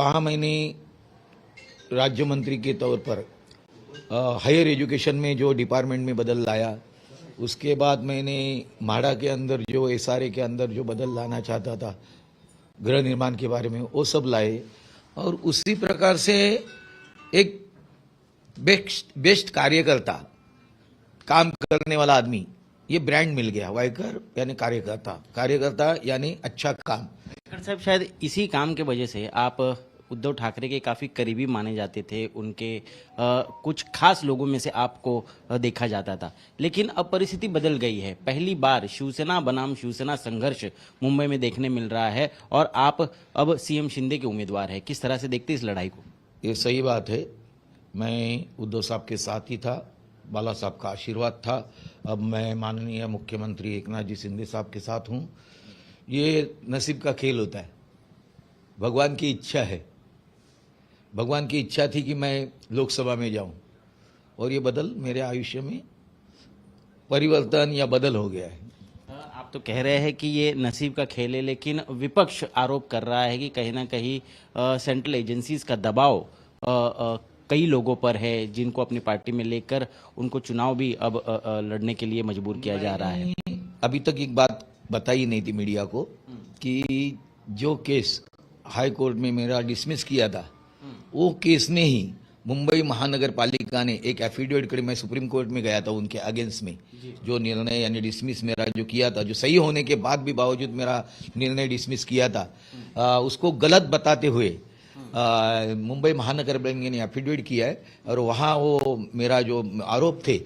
वहाँ मैंने राज्य मंत्री के तौर पर हायर एजुकेशन में जो डिपार्टमेंट में बदल लाया, उसके बाद मैंने माड़ा के अंदर जो एसआरए के अंदर जो बदल लाना चाहता था, गृह निर्माण के बारे में, वो सब लाए। और उसी प्रकार से एक बेस्ट बेस्ट कार्यकर्ता, काम करने वाला आदमी, ये ब्रांड मिल गया वाइकर यानी कार्यकर्ता। कार्यकर्ता यानी अच्छा काम। साहब, शायद इसी काम के वजह से आप उद्धव ठाकरे के काफ़ी करीबी माने जाते थे उनके अ, कुछ खास लोगों में से आपको देखा जाता था। लेकिन अब परिस्थिति बदल गई है। पहली बार शिवसेना बनाम शिवसेना संघर्ष मुंबई में देखने मिल रहा है और आप अब सीएम शिंदे के उम्मीदवार है। किस तरह से देखते इस लड़ाई को? ये सही बात है। मैं उद्धव साहब के साथ ही था बाला साहब का आशीर्वाद था। अब मैं माननीय मुख्यमंत्री एकनाथ जी शिंदे साहब के साथ हूँ। ये नसीब का खेल होता है। भगवान की इच्छा है। भगवान की इच्छा थी कि मैं लोकसभा में जाऊँ। और ये बदल मेरे आयुष्य में परिवर्तन या बदल हो गया है। आप तो कह रहे हैं कि ये नसीब का खेल है लेकिन विपक्ष आरोप कर रहा है कि कहीं ना कहीं सेंट्रल एजेंसीज का दबाव अ, अ, कई लोगों पर है जिनको अपनी पार्टी में लेकर उनको चुनाव भी अब अ, अ, लड़ने के लिए मजबूर किया जा रहा है। अभी तक एक बात बताई नहीं थी मीडिया को कि जो केस हाई कोर्ट में मेरा डिसमिस किया था वो केस में ही मुंबई महानगर पालिका ने एक एफिडेविट कर मैं सुप्रीम कोर्ट में गया था उनके अगेंस्ट में जो। निर्णय यानी डिसमिस मेरा जो किया था जो सही होने के बाद भी बावजूद मेरा निर्णय डिसमिस किया था आ, उसको गलत बताते हुए आ, मुंबई महानगर पालिका ने एफिडेविट किया है और वहाँ वो मेरा जो आरोप थे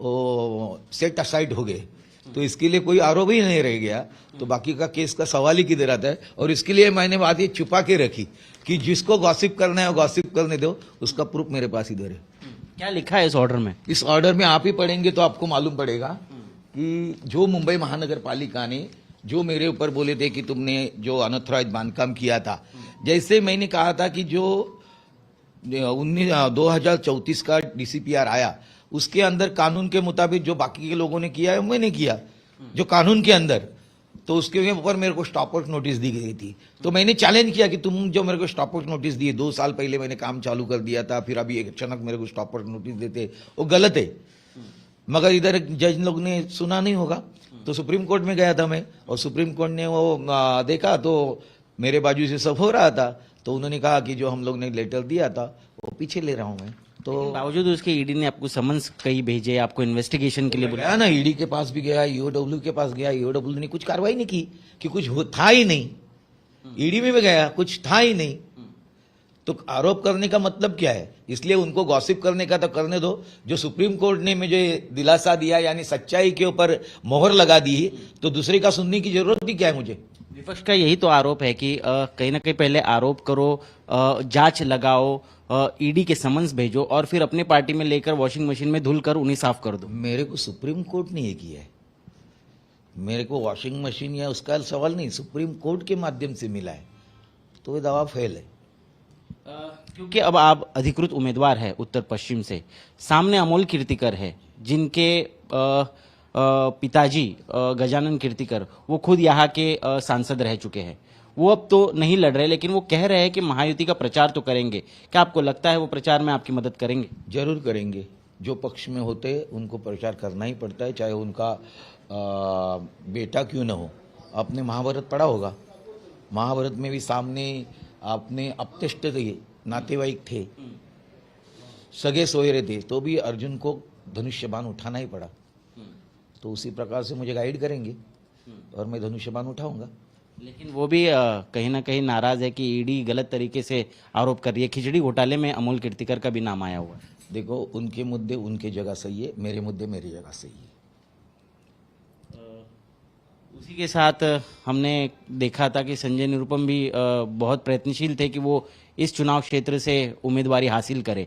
वो सेट असाइड हो गए। तो इसके लिए कोई आरोप ही नहीं रह गया। तो बाकी का केस का सवाल ही किधर आता है? और इसके लिए मैंने बात ये छुपा के रखी कि जिसको गॉसिप करना है गॉसिप करने दो उसका प्रूफ मेरे पास इधर है। क्या लिखा है इस ऑर्डर में? इस ऑर्डर में आप ही पढ़ेंगे तो आपको मालूम पड़ेगा कि जो मुंबई महानगर पालिका ने जो मेरे ऊपर बोले थे कि तुमने जो अनऑथराइज बांधकाम किया था जैसे मैंने कहा था कि जो उन्नीस दो हज़ार चौतीस का डीसीपीआर आया उसके अंदर कानून के मुताबिक जो बाकी के लोगों ने किया है मैंने किया। जो कानून के अंदर। तो उसके ऊपर मेरे को स्टॉप आउट नोटिस दी गई थी। तो मैंने चैलेंज किया कि तुम जो मेरे को स्टॉप आउट नोटिस दिए, दो साल पहले मैंने काम चालू कर दिया था, फिर अभी अचानक मेरे को स्टॉप आउट नोटिस देते, वो गलत है। मगर इधर जज लोग ने सुना नहीं होगा। तो सुप्रीम कोर्ट में गया था मैं, और सुप्रीम कोर्ट ने वो देखा तो मेरे बाजू से सब हो रहा था। तो उन्होंने कहा कि जो हम लोग ने लेटर दिया था, वो पीछे ले रहा हूँ मैं। तो बावजूद उसके ईडी ने आपको समन्स कई भेजे आपको इन्वेस्टिगेशन के लिए बुलाया ना ईडी के पास भी गया ईओडब्ल्यू के पास गया ईओडब्ल्यू ने कुछ कार्रवाई नहीं की कि कुछ हो, था ही नहीं। ईडी में भी गया कुछ था ही नहीं। तो आरोप करने का मतलब क्या है? इसलिए उनको गॉसिप करने का तो करने दो। जो सुप्रीम कोर्ट ने मुझे दिलासा दिया यानी सच्चाई के ऊपर मोहर लगा दी तो दूसरे का सुनने की ज़रूरत भी क्या है मुझे? विपक्ष का यही तो आरोप है कि कहीं ना कहीं पहले आरोप करो जाँच लगाओ ईडी के समन्स भेजो और फिर अपनी पार्टी में लेकर वॉशिंग मशीन में धुल कर उन्हें साफ़ कर दो। मेरे को सुप्रीम कोर्ट ने ये किया है। मेरे को वॉशिंग मशीन या उसका सवाल नहीं सुप्रीम कोर्ट के माध्यम से मिला है। तो ये दवा फेल है। क्योंकि अब आप अधिकृत उम्मीदवार है उत्तर पश्चिम से। सामने अमोल कीर्तिकर है जिनके अ, पिताजी गजानन कीर्तिकर वो खुद यहाँ के सांसद रह चुके हैं। वो अब तो नहीं लड़ रहे लेकिन वो कह रहे हैं कि महायुति का प्रचार तो करेंगे। क्या आपको लगता है वो प्रचार में आपकी मदद करेंगे? ज़रूर करेंगे। जो पक्ष में होते उनको प्रचार करना ही पड़ता है चाहे उनका आ, बेटा क्यों ना हो। आपने महाभारत पढ़ा होगा। महाभारत में भी सामने आपने अपतिष्ट थे नातेवाईक थे। सगे सोयरे थे तो भी अर्जुन को धनुष्यबाण उठाना ही पड़ा। तो उसी प्रकार से मुझे गाइड करेंगे और मैं धनुष्यबाण उठाऊँगा। लेकिन वो भी कहीं ना कहीं नाराज़ है कि ईडी गलत तरीके से आरोप कर रही है। खिचड़ी घोटाले में अमोल कीर्तिकर का भी नाम आया हुआ है। देखो उनके मुद्दे उनके जगह सही है मेरे मुद्दे मेरी जगह सही है। उसी के साथ हमने देखा था कि संजय निरुपम भी बहुत प्रयत्नशील थे कि वो इस चुनाव क्षेत्र से उम्मीदवारी हासिल करे।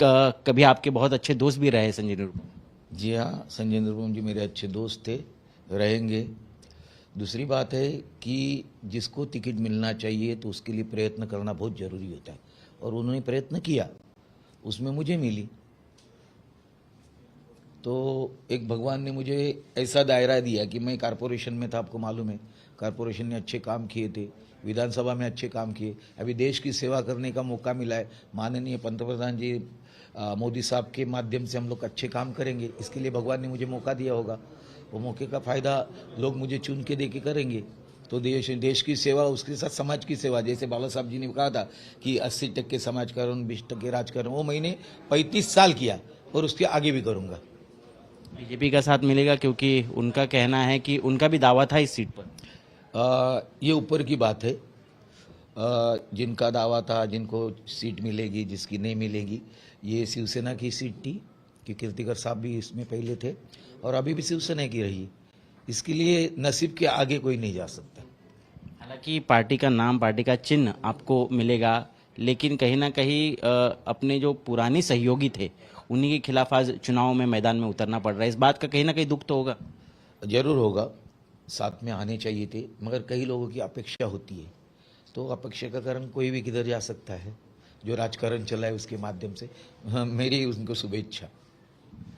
कभी आपके बहुत अच्छे दोस्त भी रहे संजय निरुपम। जी हाँ संजय निरुपम जी मेरे अच्छे दोस्त थे, रहेंगे। दूसरी बात है कि जिसको टिकट मिलना चाहिए तो उसके लिए प्रयत्न करना बहुत ज़रूरी होता है। और उन्होंने प्रयत्न किया, उसमें मुझे मिली। तो एक भगवान ने मुझे ऐसा दायरा दिया कि मैं कारपोरेशन में था, आपको मालूम है। कारपोरेशन ने अच्छे काम किए थे, विधानसभा में अच्छे काम किए। अभी देश की सेवा करने का मौका मिला है। माननीय पंतप्रधान जी मोदी साहब के माध्यम से हम लोग अच्छे काम करेंगे। इसके लिए भगवान ने मुझे मौका दिया होगा। वो मौके का फ़ायदा लोग मुझे चुन के दे के करेंगे। तो देश देश की सेवा उसके साथ समाज की सेवा जैसे बाला साहब जी ने कहा था कि 80 टक्के समाज समाजकरण बीस टक्के राजकारण वो मैंने 35 साल किया और उसके आगे भी करूँगा। बीजेपी का साथ मिलेगा क्योंकि उनका कहना है कि उनका भी दावा था इस सीट पर। आ, ये ऊपर की बात है। जिनका दावा था जिनको सीट मिलेगी जिसकी नहीं मिलेगी ये शिवसेना की सीट थी कि कीर्तिकर साहब भी इसमें पहले थे और अभी भी शिवसेना की रही। इसके लिए नसीब के आगे कोई नहीं जा सकता। हालाँकि पार्टी का नाम पार्टी का चिन्ह आपको मिलेगा लेकिन कहीं ना कहीं अपने जो पुराने सहयोगी थे उन्हीं के खिलाफ आज चुनाव में मैदान में उतरना पड़ रहा है। इस बात का कहीं ना कहीं दुख तो होगा। ज़रूर होगा साथ में आने चाहिए थे मगर कई लोगों की अपेक्षा होती है। तो अपेक्षा का कारण कोई भी किधर जा सकता है? जो राजकारण चला है उसके माध्यम से। हाँ, मेरी उनको शुभेच्छा।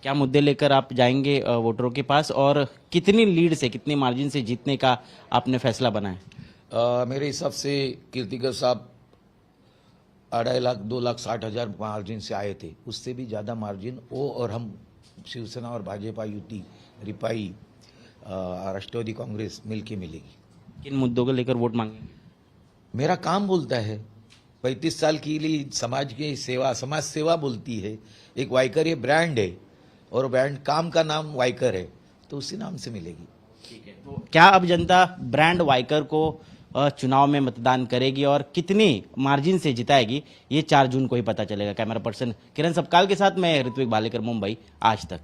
क्या मुद्दे लेकर आप जाएँगे वोटरों के पास? और कितनी लीड से कितने मार्जिन से जीतने का आपने फैसला बनाया मेरे हिसाब से कीर्तिकर साहब अढ़ाई लाख दो लाख साठ हज़ार मार्जिन से आए थे। उससे भी ज़्यादा मार्जिन वो और हम शिवसेना और भाजपा युति रिपाई राष्ट्रवादी कांग्रेस मिलके मिलेगी। किन मुद्दों को लेकर वोट मांगेंगे? मेरा काम बोलता है। पैंतीस साल के लिए समाज की सेवा समाज सेवा बोलती है। एक वाइकर ये ब्रांड है और ब्रांड काम का नाम वाइकर है तो उसी नाम से मिलेगी। ठीक है तो क्या अब जनता ब्रांड वाइकर को चुनाव में मतदान करेगी और कितनी मार्जिन से जिताएगी ये चार जून को ही पता चलेगा। कैमरा पर्सन किरण सबकाल के साथ मैं ऋत्विक बालेकर मुंबई आज तक।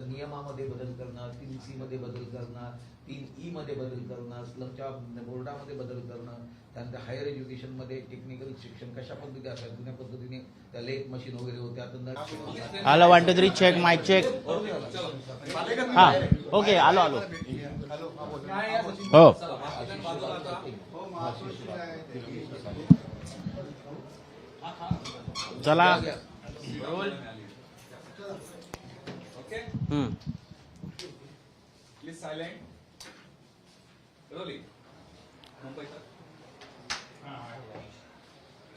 नियमामध्ये बदल करणार मध्ये बदल करणार तीन ई मध्ये बदल करणार स्लमच्या बोर्डामध्ये बदल करणं त्यानंतर हायर एज्युकेशनमध्ये टेक्निकल शिक्षण कशा पद्धती असायला जुन्या पद्धतीने त्या लेट मशीन वगैरे होत्या hello one two three check mic check हा ओके आलो आलो. हो चला. हम्म. Please silent.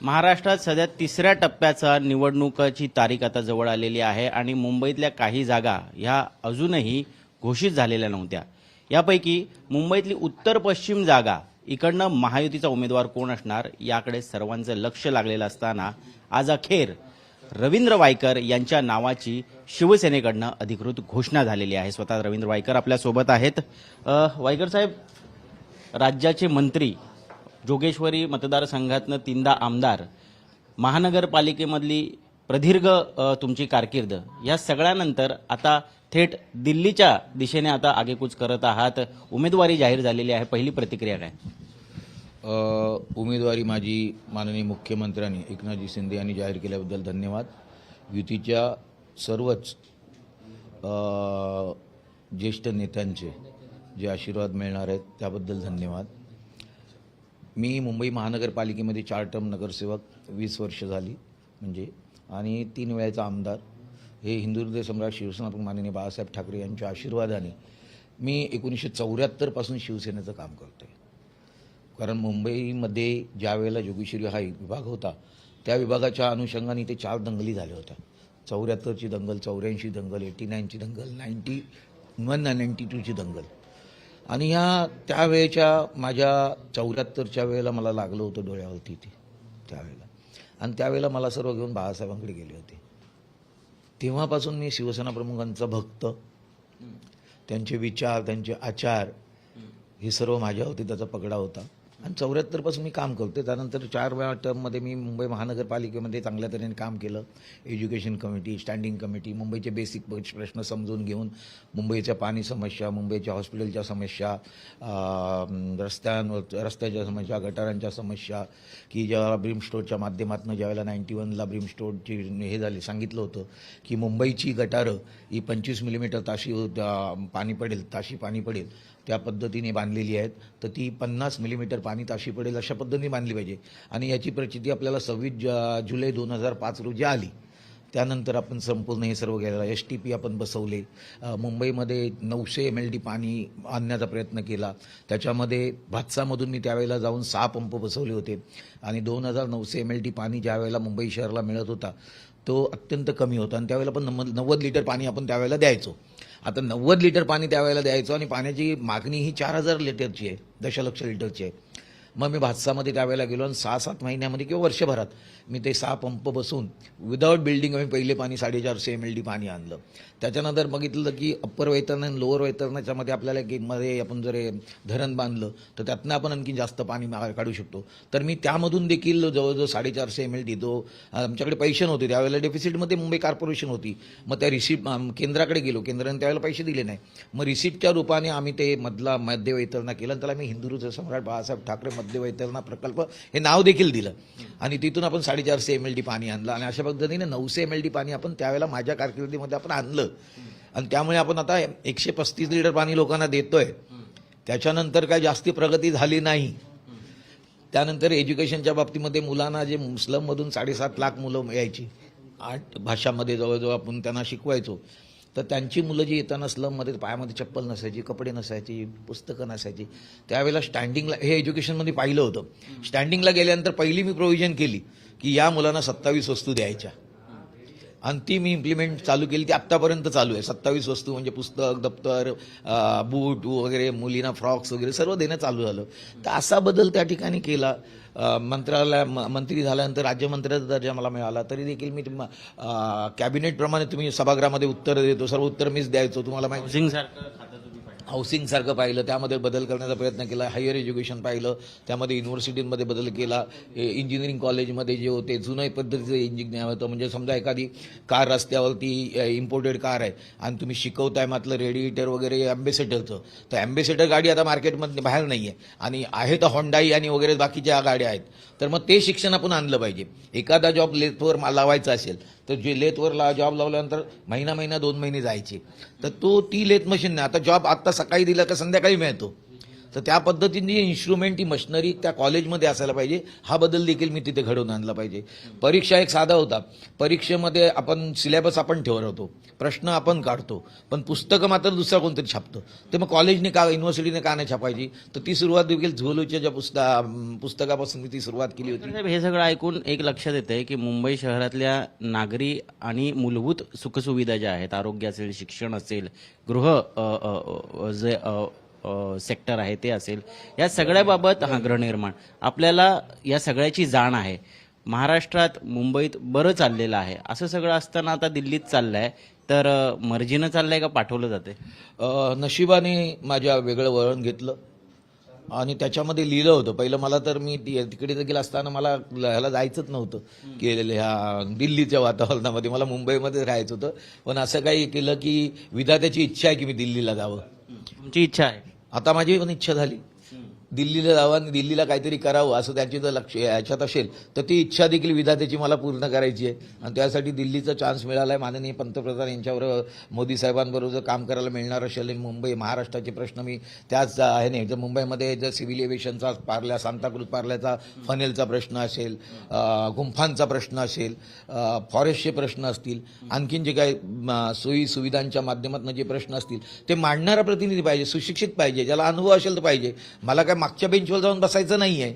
महाराष्ट्रात सध्या तिसऱ्या टप्प्याचा निवडणुकाची तारीख आता जवळ आलेली आहे आणि मुंबईतल्या काही जागा ह्या अजूनही घोषित झालेल्या नव्हत्या. यापैकी मुंबईतली उत्तर पश्चिम जागा इकडनं महायुतीचा उमेदवार कोण असणार याकडे सर्वांचं लक्ष लागलेलं असताना आज अखेर रवींद्र वायकर यांच्या नावाची शिवसेनेकडनं अधिकृत घोषणा झालेली आहे. स्वतः रवींद्र वायकर आपल्यासोबत आहेत. वायकर साहेब राज्याचे मंत्री जोगेश्वरी मतदारसंघातनं तीनदा आमदार महानगरपालिकेमधली प्रदीर्घ तुमची कारकीर्द. या सगळ्यानंतर आता थेट दिल्लीच्या दिशेने आता आगेकूच करत आहात. उमेदवारी जाहीर झालेली आहे. पहिली प्रतिक्रिया काय? उमेदवारी माझी माननीय मुख्यमंत्र्यांनी एकनाथजी शिंदे यांनी जाहीर केल्याबद्दल धन्यवाद. युतीच्या सर्वच ज्येष्ठ नेत्यांचे जे आशीर्वाद मिळणार आहेत त्याबद्दल धन्यवाद. मी मुंबई महानगरपालिकेमध्ये चार टर्म नगरसेवक वीस वर्ष झाली म्हणजे आणि तीन वेळेचा आमदार. हे हिंदू हृदय सम्राट शिवसेना माननीय बाळासाहेब ठाकरे यांच्या आशीर्वादाने मी एकोणीसशे चौऱ्याहत्तरपासून शिवसेनेचं काम करतो आहे कारण मुंबईमध्ये ज्या वेळेला जोगेश्वरी हा एक विभाग होता त्या विभागाच्या अनुषंगाने ते चार दंगली झाल्या होत्या. चौऱ्याहत्तरची दंगल चौऱ्याऐंशी दंगल एटी नाईनची दंगल नाईन्टी वन नाईन्टी टूची दंगल. आणि ह्या त्यावेळेच्या माझ्या चौऱ्याहत्तरच्या वेळेला मला लागलं होतं डोळ्यावरती ते त्यावेळेला. आणि त्यावेळेला मला सर्व घेऊन बाळासाहेबांकडे गेले होते. तेव्हापासून मी शिवसेना प्रमुखांचा भक्त. त्यांचे विचार त्यांचे आचार हे सर्व माझ्यावरती त्याचा पगडा होता. आणि चौऱ्याहत्तरपासून मी काम करतो त्यानंतर चार वेळा टर्ममध्ये मी मुंबई महानगरपालिकेमध्ये चांगल्या तऱ्हेने काम केलं. एज्युकेशन कमिटी स्टँडिंग कमिटी मुंबईचे बेसिक प्रश्न समजून घेऊन मुंबईच्या पाणी समस्या मुंबईच्या हॉस्पिटलच्या समस्या रस्त्यांवर रस्त्याच्या समस्या गटारांच्या समस्या की ज्या ब्रीमस्टोरच्या माध्यमातून ज्यावेळेला नाईन्टी वनला ब्रीमस्टोरची हे झाले सांगितलं होतं की मुंबईची गटारं ही पंचवीस मिलीमीटर ताशी पाणी पडेल ताशी पाणी पडेल. त्या पद्धतीने बांधलेली आहेत तर ती पन्नास मिलीमीटर पाणी ताशी पडेल अशा पद्धतीने बांधली पाहिजे. आणि याची प्रचिती आपल्याला सव्वीस ज जुलै दोन हजार पाच रोजी आली. त्यानंतर आपण संपूर्ण हे सर्व घ्यायला एस टी पी आपण बसवले. मुंबईमध्ये नऊशे एम एल डी पाणी आणण्याचा प्रयत्न केला. त्याच्यामध्ये भातसामधून मी त्यावेळेला जाऊन सहा पंप बसवले होते. आणि दोन हजार नऊशे एम एल डी पाणी ज्यावेळेला मुंबई शहराला मिळत होता तो अत्यंत कमी होता. आणि त्यावेळेला पण नव्वद नव्वद लिटर पाणी आपण त्यावेळेला द्यायचो. आता नव्वद लिटर पाणी त्यावेळेला द्यायचो आणि पाण्याची मागणी ही चार हजार लिटरची आहे दशलक्ष लिटरची आहे. मग मी भातसामध्ये त्यावेळेला गेलो आणि सहा सात महिन्यामध्ये किंवा वर्षभरात मी ते सहा पंप बसून विदाऊट बिल्डिंग आम्ही पहिले पाणी साडेचारशे एम एल डी पाणी आणलं. त्याच्यानंतर बघितलं की अप्पर वैतरण आणि लोअर वैतरणाच्यामध्ये आपल्याला की मध्ये आपण जर धरण बांधलं तर त्यातनं आपण आणखी जास्त पाणी काढू शकतो. तर मी त्यामधून देखील जवळजवळ साडेचारशे एम एल डी जो आमच्याकडे पैसे नव्हते. त्यावेळेला डेफिसिटमध्ये मुंबई कॉर्पोरेशन होती. मग त्या रिसिप्ट केंद्राकडे गेलो. केंद्राने त्यावेळेला पैसे दिले नाही. मग रिसिप्टच्या रूपाने आम्ही ते मधला मध्य वैतरणा केलं आणि त्याला मी हिंदूचं सम्राट बाळासाहेब ठाकरे मध्य वैतरणा प्रकल्प हे नाव देखील दिलं. आणि तिथून आपण साडेचारशे एम एल डी पाणी आणलं. आणि अशा पद्धतीने नऊशे एम एल डी पाणी आपण त्यावेळेला माझ्या कारकिर्दीमध्ये आपण आणलं. आणि त्यामुळे आपण आता एकशे पस्तीस लिटर पाणी लोकांना देतोय. त्याच्यानंतर काय जास्ती प्रगती झाली नाही. त्यानंतर एज्युकेशनच्या बाबतीमध्ये मुलांना जे स्लममधून साडेसात लाख मुलं यायची. आठ भाषामध्ये जवळजवळ आपण त्यांना शिकवायचो. तर त्यांची मुलं जी येताना स्लममध्ये पायामध्ये चप्पल नसायची कपडे नसायची पुस्तकं नसायची त्यावेळेला स्टँडिंगला हे एज्युकेशनमध्ये पाहिलं होतं. स्टँडिंगला गेल्यानंतर पहिली मी प्रोव्हिजन केली की या मुलांना सत्तावीस वस्तू द्यायच्या. आणि ती मी इम्प्लिमेंट चालू केली ती आत्तापर्यंत चालू आहे. सत्तावीस वस्तू म्हणजे पुस्तक दप्तर बूट वगैरे मुलींना फ्रॉक्स वगैरे सर्व देणं चालू झालं. तर असा बदल त्या ठिकाणी केला. मंत्रालया मंत्रालय म- मंत्री झाल्यानंतर राज्यमंत्र्याचा दर्जा मला मिळाला. तरी देखील मी तुम- कॅबिनेटप्रमाणे तुम्ही सभागृहामध्ये उत्तर देतो. सर्व उत्तर मीच द्यायचो. तुम्हाला माहिती हाऊसिंगसारखं पाहिलं. त्यामध्ये बदल करण्याचा प्रयत्न केला हायर एज्युकेशन पाहिलं त्यामध्ये युनिव्हर्सिटींमध्ये बदल केला इंजिनिअरिंग कॉलेजमध्ये जे होते जुन्या पद्धतीचं इंजिनिअर होतं म्हणजे समजा एखादी कार रस्त्यावरती इम्पोर्टेड कार आहे आणि तुम्ही शिकवताय मातलं रेडिएटर वगैरे अँबेसेडरचं तर अँबेसेडर गाडी आता मार्केटमध्ये बाहेर नाही आहे आणि आहे तर होंडाई आणि वगैरे बाकीच्या गाड्या आहेत तर मग ते शिक्षण आपण आणलं पाहिजे. एखादा जॉब लेथवर मा- लावायचा असेल तर जे लेथवर ला जॉब लावल्यानंतर महिना महिना दोन महिने जायचे. तर तो ती लेथ मशीन नाही. आता जॉब आत्ता सकाळी दिला का संध्याकाळी मिळतो. तर त्या पद्धतीने इन्स्ट्रुमेंट ही मशिनरी त्या कॉलेजमध्ये असायला पाहिजे. हा बदल देखील मी तिथे घडवून आणला पाहिजे. परीक्षा एक साधा होता. परीक्षेमध्ये आपण सिलेबस आपण ठेवतो प्रश्न आपण काढतो. पण पुस्तकं मात्र दुसरा कोणतरी छापतो. ते मग कॉलेजने का युनिव्हर्सिटीने का नाही छापायची? तर ती सुरुवात देखील झोलूच्या ज्या पुस्ता पुस्तकापासून मी ती सुरुवात केली होती. हे सगळं ऐकून एक लक्षात येतंय की मुंबई शहरातल्या नागरी आणि मूलभूत सुखसुविधा ज्या आहेत आरोग्य असेल शिक्षण असेल गृह जे सेक्टर आहे ते असेल. या सगळ्याबाबत हा गृहनिर्माण. आपल्याला या सगळ्याची जाण आहे. महाराष्ट्रात मुंबईत बरं चाललेलं आहे. असं सगळं असताना आता दिल्लीत चाललंय. तर अ, मर्जीनं चाललंय का पाठवलं जाते नशिबाने माझ्या वेगळं वळण घेतलं. आणि त्याच्यामध्ये लिहिलं होतं. पहिलं मला तर मी तिकडे गेलं असताना मला ह्याला जायचंच नव्हतं. की ह्या दिल्लीच्या वातावरणामध्ये. मला मुंबईमध्ये राहायचं होतं. पण असं काही केलं की विधात्याची इच्छा आहे की मी दिल्लीला जावं. तुमची इच्छा आहे? आता माझी पण इच्छा झाली. दिल्लीला जावं आणि दिल्लीला काहीतरी करावं असं त्यांची जर लक्ष याच्यात असेल तर ती इच्छा देखील विधातेची मला पूर्ण करायची आहे. आणि त्यासाठी दिल्लीचा चान्स मिळाला आहे माननीय पंतप्रधान यांच्यावर मोदी साहेबांबरोबर जर काम करायला मिळणार असेल आणि मुंबई महाराष्ट्राचे प्रश्न मी त्याच आहे नाही जर मुंबईमध्ये जर सिव्हिल एव्हिएशनचा पार्ल्या सांताक्रूज पार्ल्याचा फनेलचा प्रश्न असेल गुंफांचा प्रश्न असेल फॉरेस्टचे प्रश्न असतील आणखीन जे काही सोयी सुविधांच्या माध्यमातून जे प्रश्न असतील ते मांडणारा प्रतिनिधी पाहिजे सुशिक्षित पाहिजे ज्याला अनुभव असेल तर पाहिजे. मला काय मागच्या बेंचवर जाऊन बसायचं नाही आहे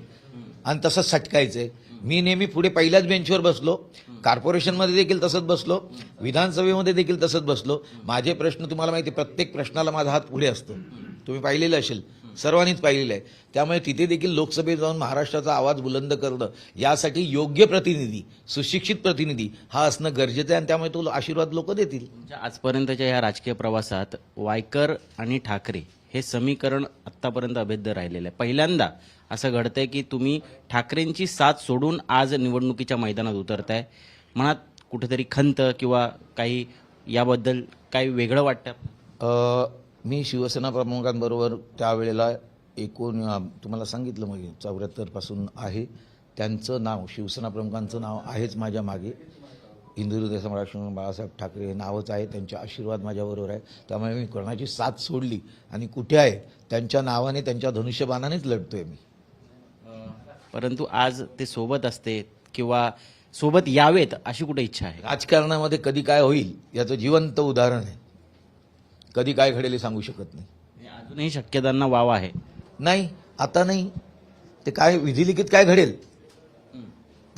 आणि तसंच सटकायचंय. मी नेहमी पुढे पहिल्याच बेंचवर बसलो. कॉर्पोरेशनमध्ये देखील तसंच बसलो. विधानसभेमध्ये देखील तसंच बसलो. माझे प्रश्न तुम्हाला माहिती आहे, प्रत्येक प्रश्नाला माझा हात पुढे असतो. तुम्ही पाहिलेलं असेल. सर्वांनीच पाहिलेलं आहे. त्यामुळे तिथे देखील लोकसभेत जाऊन महाराष्ट्राचा आवाज बुलंद करणं यासाठी योग्य प्रतिनिधी सुशिक्षित प्रतिनिधी हा असणं गरजेचं आहे आणि त्यामुळे तो आशीर्वाद लोक देतील. आजपर्यंतच्या या राजकीय प्रवासात वायकर आणि ठाकरे हे समीकरण आत्तापर्यंत अभेद्य राहिलेलं आहे. पहिल्यांदा असं घडतंय की तुम्ही ठाकरेंची साथ सोडून आज निवडणुकीच्या मैदानात उतरताय. मनात कुठेतरी खंत किंवा काही याबद्दल काही वेगळं वाटतं? मी शिवसेना प्रमुखांबरोबर त्यावेळेला एकूण तुम्हाला सांगितलं म्हणजे चौऱ्याहत्तरपासून आहे. त्यांचं नाव शिवसेना प्रमुखांचं नाव आहेच माझ्या मागे. हिंदुहृदय सम्राट म्हणून बाळासाहेब ठाकरे हे नावच आहे त्यांचे आशीर्वाद माझ्याबरोबर आहे. त्यामुळे मी कोणाची साथ सोडली आणि कुठे आहे त्यांच्या नावाने त्यांच्या धनुष्यबाणानेच लढतोय मी. परंतु आज ते सोबत असते किंवा सोबत यावेत अशी कुठे इच्छा आहे? राजकारणामध्ये कधी काय होईल याचं जिवंत उदाहरण आहे. कधी काय घडेल हे सांगू शकत नाही अजूनही शक्यतांना वाव आहे. नाही आता नाही. ते काय विधिलिखित काय घडेल?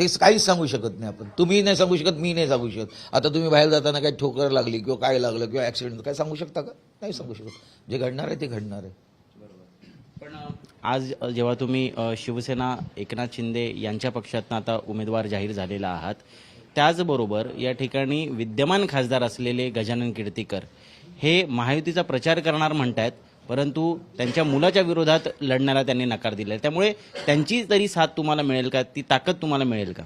ते काहीच सांगू शकत नाही आपण. तुम्ही नाही सांगू शकत मी नाही सांगू शकत. आता तुम्ही बाहेर जाताना काही ठोकर लागली किंवा काय लागलं किंवा ऍक्सिडेंट काय सांगू शकता का? नाही सांगू शकत. जे घडणार आहे ते घडणार आहे. पण आज जेव्हा तुम्ही शिवसेना एकनाथ शिंदे यांच्या पक्षातनं आता उमेदवार जाहीर झालेला आहात त्याचबरोबर या ठिकाणी विद्यमान खासदार असलेले गजानन कीर्तीकर हे महायुतीचा प्रचार करणार म्हणतायत. परंतु त्यांच्या मुलाच्या विरोधात लढण्याला त्यांनी नकार दिला त्यामुळे त्यांची तरी साथ तुम्हाला मिळेल का? ती ताकद तुम्हाला मिळेल का?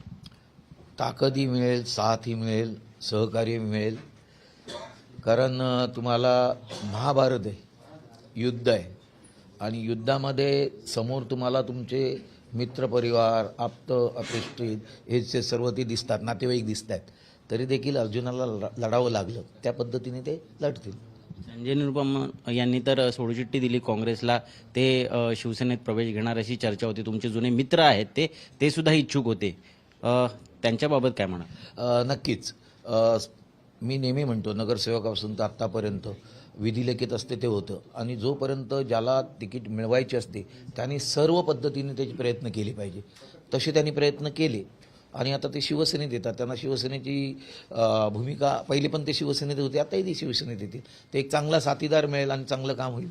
ताकदही मिळेल साथही मिळेल सहकार्य मिळेल. कारण तुम्हाला महाभारत आहे युद्ध आहे. आणि युद्धामध्ये समोर तुम्हाला तुमचे मित्रपरिवार आप्त अपेक्षित हे जे सर्व ते दिसतात नातेवाईक दिसत आहेत तरी देखील अर्जुनाला लढावं लागलं. त्या पद्धतीने ते लढतील. संजय निरुपम यांनी तर सोडचिठ्ठी दिली काँग्रेसला. ते शिवसेनेत प्रवेश घेणार अशी चर्चा होती. तुमचे जुने मित्र आहेत ते ते सुद्धा इच्छुक होते. त्यांच्याबाबत काय म्हणा नक्कीच. मी नेहमी म्हणतो नगरसेवकापासून तर आत्तापर्यंत विधिलेखित असते ते होतं. आणि जोपर्यंत ज्याला तिकीट मिळवायची असते त्यांनी सर्व पद्धतीने त्याचे प्रयत्न केले पाहिजे. तसे त्यांनी प्रयत्न केले. आणि आता ते शिवसेनेत येतात. त्यांना शिवसेनेची भूमिका पहिले पण ते शिवसेनेत होते आताही ते शिवसेनेत येतील. ते एक चांगला साथीदार मिळेल आणि चांगलं काम होईल.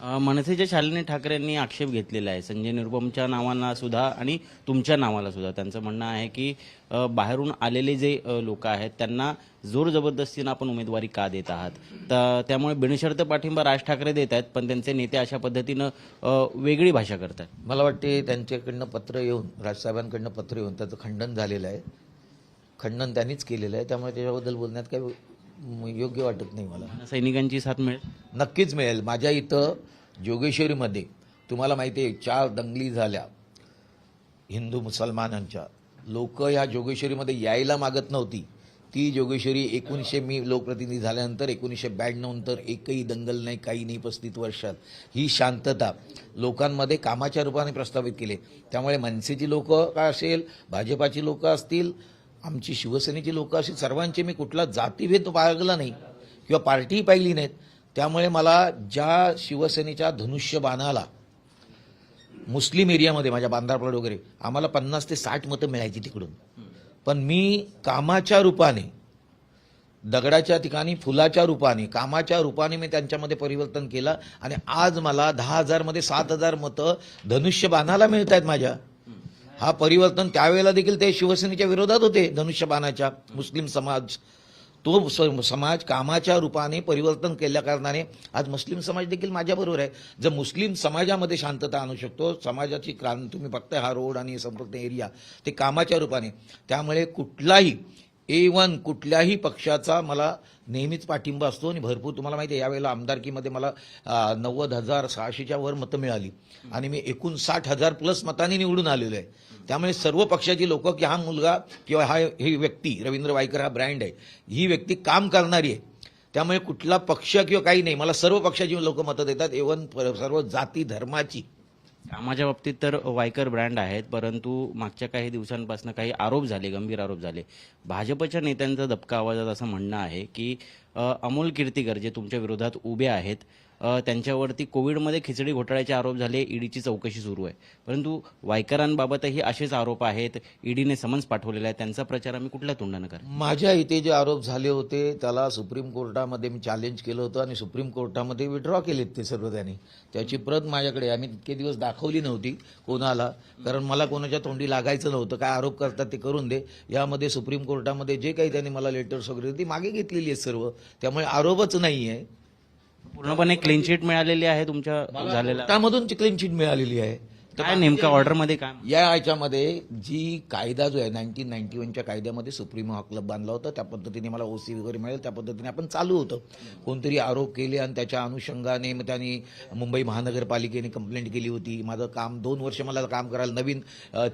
मनसेच्या शालिनी ठाकरेंनी आक्षेप घेतलेला आहे. संजय निरुपमच्या नावांना सुद्धा आणि तुमच्या नावाला सुद्धा. त्यांचं म्हणणं आहे की बाहेरून आलेले जे लोक आहेत त्यांना जोर जबरदस्तीनं आपण उमेदवारी का देत आहात? तर त्यामुळे बिनशर्त पाठिंबा राज ठाकरे देत आहेत पण त्यांचे नेते अशा पद्धतीनं वेगळी भाषा करतात. मला वाटते त्यांच्याकडनं पत्र येऊन राजसाहेबांकडनं पत्र येऊन त्याचं खंडन झालेलं आहे. खंडन त्यांनीच केलेलं आहे. त्यामुळे त्याच्याबद्दल बोलण्यात काही योग्य वाटत नाही मला. सैनिकांची साथ मिळेल? नक्कीच मिळेल. माझ्या इथं जोगेश्वरीमध्ये तुम्हाला माहिती आहे चार दंगली झाल्या. हिंदू मुसलमानांच्या लोक ह्या जोगेश्वरीमध्ये यायला मागत नव्हती. ती जोगेश्वरी एकोणीसशे मी लोकप्रतिनिधी झाल्यानंतर एकोणीसशे ब्याण्णव नंतर एकही दंगल नाही काही नाही पस्तीस वर्षात. ही शांतता लोकांमध्ये कामाच्या रूपाने प्रस्थापित केले. त्यामुळे मनसेची लोक काय असेल भाजपाची लोक असतील आमची शिवसेनेची लोक अशी सर्वांचे मी कुठला जातीभेद पाळगला नाही किंवा पार्टीही पाहिली नाहीत. त्यामुळे मला ज्या शिवसेनेच्या धनुष्यबाणाला मुस्लिम एरियामध्ये माझ्या बांधारपड वगैरे आम्हाला पन्नास ते साठ मतं मिळायची तिकडून. पण मी कामाच्या रूपाने दगडाच्या ठिकाणी फुलाच्या रूपाने कामाच्या रूपाने मी त्यांच्यामध्ये परिवर्तन केलं आणि आज मला दहा हजारमध्ये सात हजार मतं धनुष्यबाणाला मिळत आहेत माझ्या. हा परिवर्तन त्यावेळेला देखील ते शिवसेनेच्या विरोधात होते धनुष्यबाणाच्या मुस्लिम समाज. तो स- समाज कामाच्या रूपाने परिवर्तन केल्या कारणाने आज मुस्लिम समाज देखील माझ्याबरोबर आहे. जर मुस्लिम समाजामध्ये शांतता आणू शकतो समाजाची क्रांती तुम्ही बघताय हा रोड आणि संपूर्ण एरिया ते कामाच्या रूपाने. त्यामुळे कुठलाही ए वन कुठल्याही पक्षाचा मला नेहमीच पाठिंबा असतो आणि भरपूर तुम्हाला माहिती आहे यावेळेला आमदारकीमध्ये मला नव्वद हजार सहाशेच्या वर मतं मिळाली. आणि मी एकूण साठ हजार प्लस मतांनी निवडून आलेलो आहे. त्यामुळे सर्व पक्षाची लोक की हा मुलगा किंवा हा ही व्यक्ती रवींद्र वायकर हा ब्रँड आहे ही व्यक्ती काम करणारी आहे. त्यामुळे कुठला पक्ष किंवा काही नाही मला सर्व पक्षाची लोक मतं देतात. एवन सर्व जाती धर्माची. कामाच्या बाबतीत तर वायकर ब्रँड आहेत परंतु मागच्या काही दिवसांपासून काही आरोप झाले गंभीर आरोप झाले. भाजपच्या नेत्यांचा दबका आवाजात असं म्हणणं आहे की अमोल कीर्तीकर जे तुमच्या विरोधात उभे आहेत त्यांच्यावरती कोविडमध्ये खिचडी घोटाळ्याचे आरोप झाले ईडीची चौकशी सुरू आहे. परंतु वायकरांबाबतही असेच आरोप आहेत. ईडीने समन्स पाठवलेला आहे त्यांचा प्रचार आम्ही कुठल्या तोंडानं करा? माझ्या इथे जे आरोप झाले होते त्याला सुप्रीम कोर्टामध्ये मी चॅलेंज केलं होतं आणि सुप्रीम कोर्टामध्ये विड्रॉ केलेत ते सर्व त्यांनी. त्याची प्रत माझ्याकडे आम्ही इतके दिवस दाखवली नव्हती कोणाला कारण मला कोणाच्या तोंडी लागायचं नव्हतं. काय आरोप करतात ते करून दे. यामध्ये सुप्रीम कोर्टामध्ये जे काही त्यांनी मला लेटर्स वगैरे ती मागे घेतलेली आहेत सर्व. त्यामुळे आरोपच नाही आहे पूर्णपणे क्लीन शीट मिळालेली आहे तुमच्या झालेल्या त्यामधून क्लीन चिट मिळालेली आहे काय नेमका ऑर्डरमध्ये काय या ह्याच्यामध्ये जी कायदा जो आहे नाईन्टीन नाईन्टी वनच्या कायद्यामध्ये सुप्रीम हा क्लब बांधला होता त्या पद्धतीने मला ओसी वगैरे मिळेल त्या पद्धतीने आपण चालू होतं. कोणतरी आरोप केले आणि त्याच्या अनुषंगाने मग त्यांनी मुंबई महानगरपालिकेने कंप्लेंट केली होती. माझं काम दोन वर्ष मला काम करायला नवीन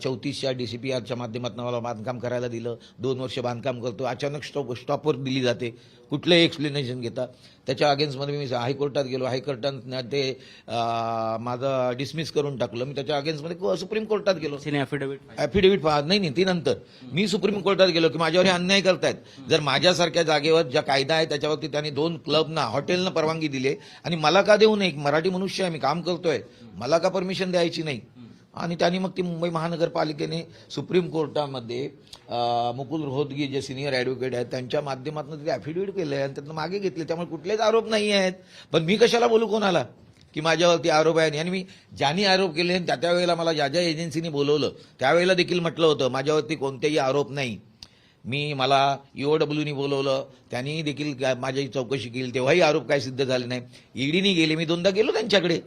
चौतीसच्या डी सी पी आरच्या माध्यमातून मला बांधकाम करायला दिलं. दोन वर्ष बांधकाम करतो. अचानक स्टॉप स्टॉपवर दिली जाते. कुठलंही एक्सप्लेनेशन घेता. त्याच्या अगेन्स्टमध्ये मी हायकोर्टात गेलो. हायकोर्टात ते माझं डिसमिस करून टाकलं. मी त्याच्या अगेन्स्टमध्ये सुप्रीम कोर्टात गेलो. ॲफिडेव्हिट फा नाही नाही ती नंतर. मी सुप्रीम कोर्टात गेलो की माझ्यावर हे अन्याय करतायत. जर माझ्यासारख्या जागेवर ज्या कायदा आहे त्याच्यावरती त्यांनी दोन क्लबना हॉटेलनं परवानगी दिली आणि मला का देऊ नये? एक मराठी मनुष्य आहे मी काम करतोय. मला का परमिशन द्यायची नाही? आणि त्यांनी मग ती मुंबई महानगरपालिकेने सुप्रीम कोर्टामध्ये मुकुल रोहतगी जे सिनियर ॲडव्होकेट आहेत त्यांच्या माध्यमातून ते ॲफिडेविट केलं आहे आणि त्यातनं मागे घेतले. त्यामुळे कुठलेच आरोप नाही आहेत. पण मी कशाला बोलू कोणाला? की माझ्यावरती आरोप आहे आणि मी ज्यांनी आरोप केले त्या त्यावेळेला मला ज्या ज्या एजन्सीनी बोलवलं त्यावेळेला देखील म्हटलं होतं माझ्यावरती कोणतेही आरोप नाही. मी मला ईओडब्ल्यूनी बोलवलं. त्यांनी देखील काय- माझी चौकशी केली. तेव्हाही आरोप काय सिद्ध झाले नाही. ईडीनी गेले. मी दोनदा गेलो त्यांच्याकडे.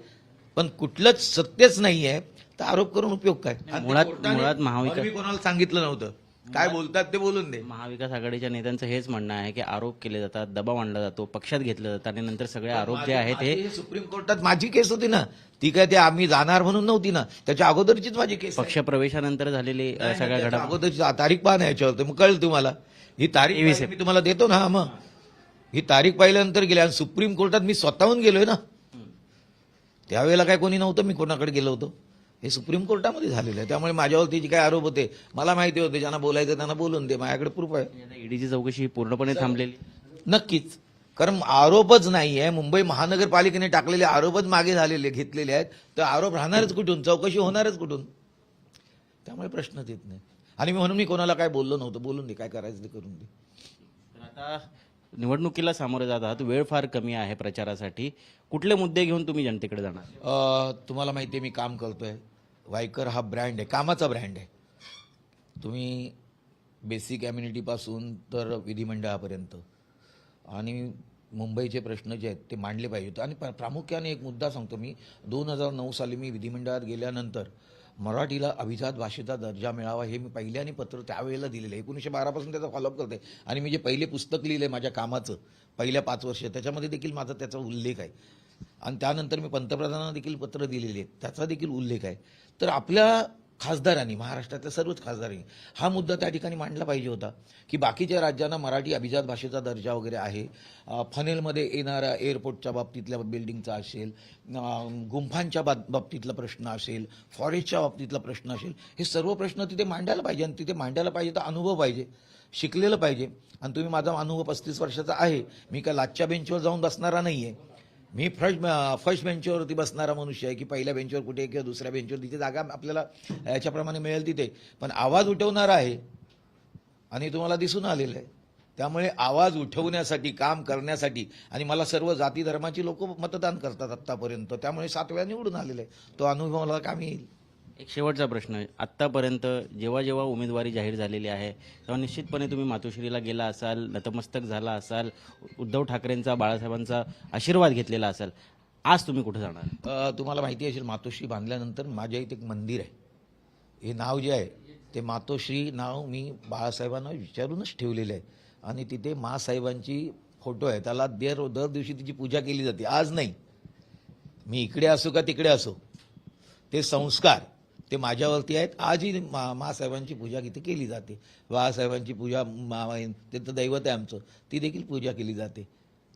पण कुठलंच सत्यच नाही आहे तर आरोप करून उपयोग काय? मुळात- मुळात महाविकास- मी कोणाला सांगितलं नव्हतं. काय बोलतात ते बोलून दे. महाविकास आघाडीच्या नेत्यांचं हेच म्हणणं आहे की आरोप केले जातात दबाव आणला जातो पक्षात घेतलं जातं आणि नंतर सगळे आरोप जे आहेत हे सुप्रीम कोर्टात माझी केस होती ना. ती काय ते आम्ही जाणार म्हणून नव्हती ना. त्याच्या अगोदरचीच माझी केस. पक्ष प्रवेशानंतर झालेले सगळ्या घडामोडी अगोदरची तारीख पाहा ना याच्यावर मग कळेल तुम्हाला. ही तारीख मी तुम्हाला देतो ना हा मग. ही तारीख पाहिल्यानंतर गेले. आणि सुप्रीम कोर्टात मी स्वतःहून गेलोय ना. त्यावेळेला काय कोणी नव्हतं मी कोणाकडे गेलो होतो. हे सुप्रीम कोर्टामध्ये झालेलं आहे. त्यामुळे माझ्यावरती जे काय आरोप होते मला माहिती होते ज्यांना बोलायचं त्यांना बोलून दे माझ्याकडे प्रूफ आहे. ईडीची चौकशी ही पूर्णपणे थांबलेली नक्कीच. कारण आरोपच नाही आहे. मुंबई महानगरपालिकेने टाकलेले आरोपच मागे झालेले घेतलेले आहेत. तर आरोप राहणारच कुठून? चौकशी होणारच कुठून? त्यामुळे प्रश्नच येत नाही. आणि मी म्हणून मी कोणाला काय बोललो नव्हतं बोलून दे काय करायचं ते करून दे. तर आता निवडणुकीला सामोरे जात आहात वेळ फार कमी आहे प्रचारासाठी. कुठले मुद्दे घेऊन तुम्ही जनतेकडे जाणार? तुम्हाला माहिती आहे मी काम करतोय. वायकर हा ब्रँड आहे कामाचा ब्रँड आहे. तुम्ही बेसिक ॲम्युनिटीपासून तर विधिमंडळापर्यंत. आणि मुंबईचे प्रश्न जे आहेत ते मांडले पाहिजे होते. आणि प्रामुख्याने एक मुद्दा सांगतो मी दोन हजार नऊ साली मी विधिमंडळात गेल्यानंतर मराठीला अभिजात भाषेचा दर्जा मिळावा हे मी पहिल्याने पत्र त्यावेळेला दिलेलं आहे. एकोणीसशे बारापासून त्याचा फॉलोअप करते आणि मी जे पहिले पुस्तक लिहिलं आहे माझ्या कामाचं पहिल्या पाच वर्ष त्याच्यामध्ये देखील माझा त्याचा उल्लेख आहे. आणि त्यानंतर मी पंतप्रधानांना देखील पत्र दिलेले आहेत. त्याचा देखील उल्लेख आहे. तर आपल्या खासदारांनी महाराष्ट्रातल्या सर्वच खासदारांनी. हा मुद्दा त्या ठिकाणी मांडला पाहिजे होता की बाकीच्या राज्यांना मराठी अभिजात भाषेचा दर्जा वगैरे आहे. फनेलमध्ये येणाऱ्या एअरपोर्टच्या बाबतीतल्या बिल्डिंगचा असेल गुंफांच्या बाब बाबतीतला प्रश्न असेल फॉरेस्टच्या बाबतीतला प्रश्न असेल हे सर्व प्रश्न तिथे मांडायला पाहिजे आणि तिथे मांडायला पाहिजे तर अनुभव पाहिजे शिकलेलं पाहिजे. आणि तुम्ही माझा अनुभव पस्तीस वर्षाचा आहे मी काय लाचच्या बेंचवर जाऊन बसणारा नाही आहे मी फर्स्ट फर्स्ट बेंचवरती बसणारा मनुष्य आहे की पहिल्या बेंचवर कुठे किंवा दुसऱ्या बेंचवर तिथे जागा आपल्याला याच्याप्रमाणे मिळेल तिथे. पण आवाज उठवणारा आहे आणि तुम्हाला दिसून आलेलं आहे. त्यामुळे आवाज उठवण्यासाठी काम करण्यासाठी आणि मला सर्व जाती धर्माची लोक मतदान करतात आत्तापर्यंत. त्यामुळे सात वेळा निवडून आलेले आहे. तो अनुभव मला कामी येईल. एक शेवटचा प्रश्न आहे. आत्तापर्यंत जेव्हा जेव्हा उमेदवारी जाहीर झालेली आहे तेव्हा निश्चितपणे तुम्ही मातोश्रीला गेला असाल नतमस्तक झाला असाल उद्धव ठाकरेंचा बाळासाहेबांचा आशीर्वाद घेतलेला असाल आज तुम्ही कुठे जाणार? तुम्हाला माहिती असेल मातोश्री बांधल्यानंतर माझ्या इथे एक मंदिर आहे. हे नाव जे आहे ते मातोश्री नाव मी बाळासाहेबांना विचारूनच ठेवलेलं आहे. आणि तिथे मासाहेबांची फोटो आहे. त्याला दर दर दिवशी तिची पूजा केली जाते. आज नाही. मी इकडे असो का तिकडे असो ते संस्कार ते माझ्यावरती आहेत. आजही मा मासाहेबांची पूजा तिथे केली जाते. बाळासाहेबांची पूजा मा ते तर दैवत आहे आमचं. ती देखील पूजा केली जाते.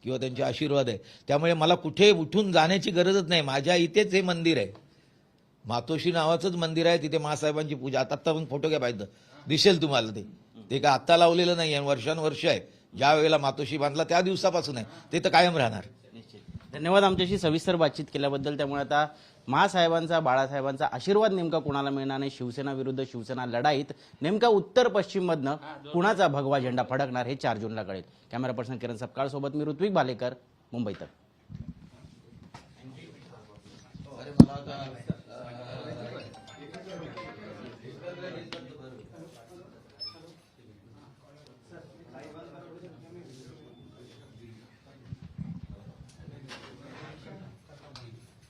किंवा त्यांचे आशीर्वाद आहे. त्यामुळे मला कुठे उठून जाण्याची गरजच नाही. माझ्या इथेच हे मंदिर आहे. मातोश्री नावाचंच मंदिर आहे तिथे मासाहेबांची पूजा. आता आत्ता पण फोटो घ्या पाहिजे दिसेल तुम्हाला ते. ते का आत्ता लावलेलं नाही आहे. वर्षानुवर्ष आहे. ज्या वेळेला मातोश्री बांधला त्या दिवसापासून आहे. ते तर कायम राहणार. धन्यवाद आमच्याशी सविस्तर बातचीत केल्याबद्दल. त्यामुळे आता महासाहेबांचा बाळासाहेबांचा आशीर्वाद नेमका कुणाला मिळणार नाही? शिवसेना विरुद्ध शिवसेना लढाईत नेमका उत्तर पश्चिम मधनं कुणाचा भगवा झेंडा फडकणार हे चार जूनला कळेल. कॅमेरा पर्सन किरण सपकाळ सोबत मी ऋत्विक भालेकर मुंबई तक अरे मला आता